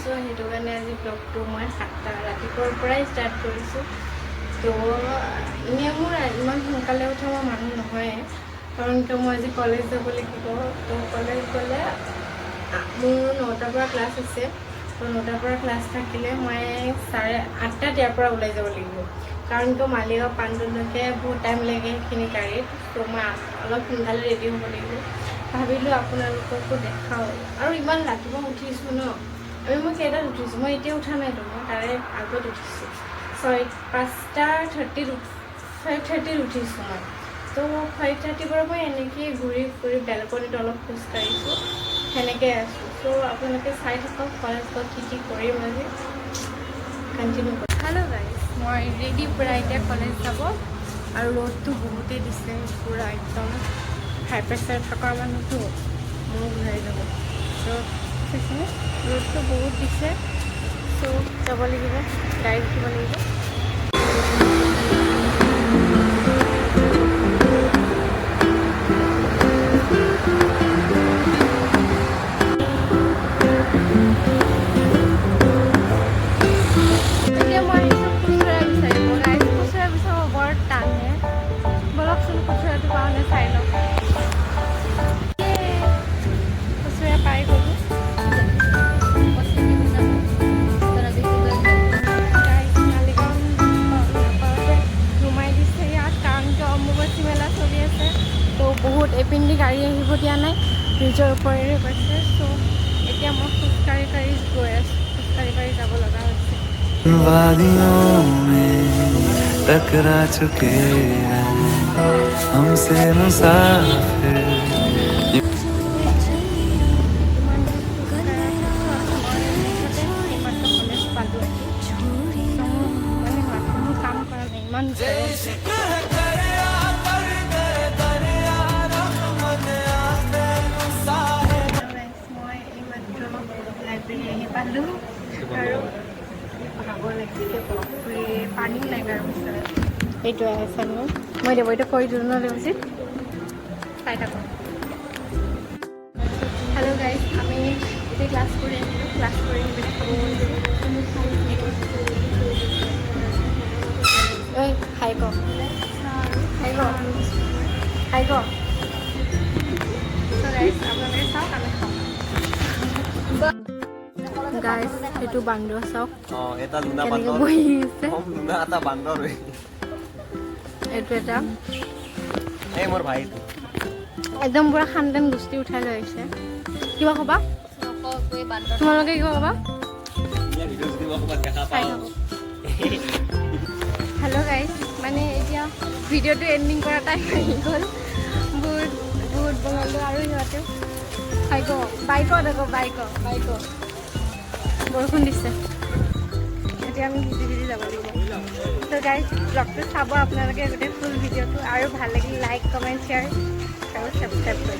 কৰিছোঁ সেইটো কাৰণে আজি ব্লগটো মই সাতটা ৰাতিপুৱাৰ পৰাই ষ্টাৰ্ট কৰিছোঁ। তো এনেই মোৰ ইমান সোনকালে উঠা মই মানুহ নহয় কাৰণ কিয় মই আজি কলেজ যাব লাগিব। তো কলেজ গ'লে মোৰ নটাৰ পৰা ক্লাছ আছে। তো নটাৰ পৰা ক্লাছ থাকিলে মই চাৰে আঠটাত ইয়াৰ পৰা ওলাই যাব লাগিব। কাৰণ কিয় মালিগাঁও পাণ্ডুলৈকে বহুত টাইম লাগে সেইখিনি গাড়ীত। তো মই অলপ সোনকালে ৰেডি হ'ব লাগিব। ভাবিলোঁ আপোনালোককো দেখাওঁ। আৰু ইমান ৰাতিপুৱা উঠিছোঁ ন। আমি মই কেইটাত উঠিছোঁ? মই এতিয়া উঠা নাইতো মই তাৰে আগত উঠিছোঁ। ছয়, পাঁচটা থাৰ্টিত ফাইভ থাৰ্টিত উঠিছোঁ মই। তো ফাইভ থাৰ্টিৰ পৰা মই এনেকৈ ঘূৰি ফুৰি বেলকনিত অলপ খোজকাঢ়িছোঁ সেনেকৈ আছোঁ। ত' আপোনালোকে চাই থাকক কলেজ কি কি কৰিম আজি। কণ্টিনিউ কৰিম হেল্ল' মই ৰেডি পূৰা এতিয়া কলেজ যাব আৰু ৰ'দটো বহুতেই দিছে, পূৰা একদম হাই প্ৰেছাৰ থকা মানুহটো মোৰ ঘূৰাই যাব। সেইখিনি ৰ'দটো বহুত দিছে চ' যাব লাগিব গাড়ীত উঠিব লাগিব গাড়ী আহিব দিয়া নাই ব্ৰিজৰ ওপৰেৰে গৈছে চ' এতিয়া মই খোজকাঢ়ি কাঢ়ি গৈ আছোঁ খোজকাঢ়ি কাঢ়ি যাব লগা হৈছে वादियों में टकरा चुके हैं हमसे मुसाफिर ইমান পালোঁ। আৰু ভাগৰ লাগিছে বাপৰে পানীও নাই গাৰ ওচৰত এইটো আছে মোৰ মই দেৱ এইটো কৈ দিলোঁ নহ'লে উচিত চাই থাকক হেল্ল' গাইজ আমি এতিয়া ক্লাছ কৰি আহিলোঁ। ক্লাছ কৰি আহি পিনে ঐ খাই ক। খাই ক। খাই ক। গাইজ আপোনালোকে চাওক আমি খাওঁ গাইজ সেইটো বান্দৰ চাওক। কেনেকৈ বহি আছে। এইটো এটা। একদম পূৰা খানদান গোষ্ঠী উঠাই লৈ আহিছে। কিবা ক'বা? তোমালোকে কিবা ক'বা? দেখা হেল্ল' গাইজ মানে এতিয়া ভিডিঅ'টো এণ্ডিং কৰা টাইম আহি গ'ল। বহুত বহুত বঙালোঁ আৰু সিহঁতেও। বাইক বাইকত আকৌ বাইকত বাইকত বৰষুণ দিছে। এতিয়া আমি ভিজি ভিজি যাব লাগিব। ত' গাইজ ব্লগটো চাব আপোনালোকে গোটেই ফুল ভিডিঅ'টো আৰু ভাল লাগিলে লাইক কমেণ্ট শ্বেয়াৰ আৰু ছাবস্ক্ৰাইব কৰিব